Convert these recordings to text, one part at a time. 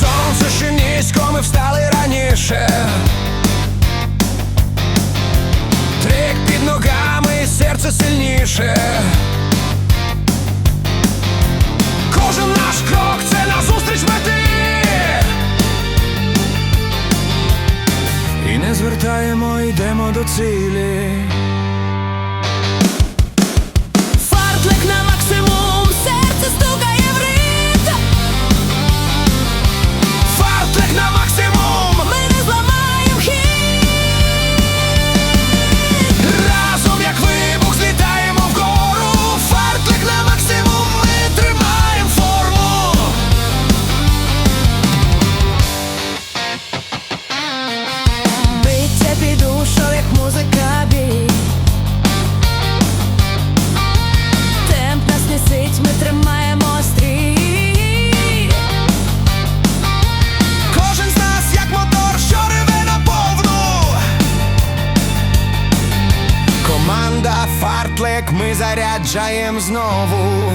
Сонце ще низько, ми встали раніше. Трик під ногами і серце сильніше. Кожен наш крок це назустріч мети. І не звертаємо, йдемо до цілі. Фартлек, ми заряджаєм знову.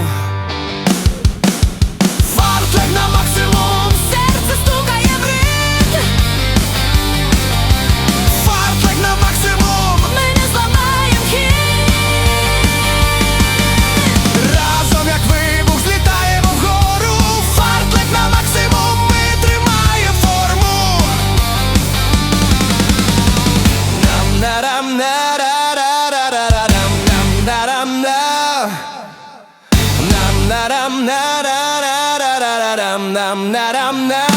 남나람 나라라라라람 남나람 나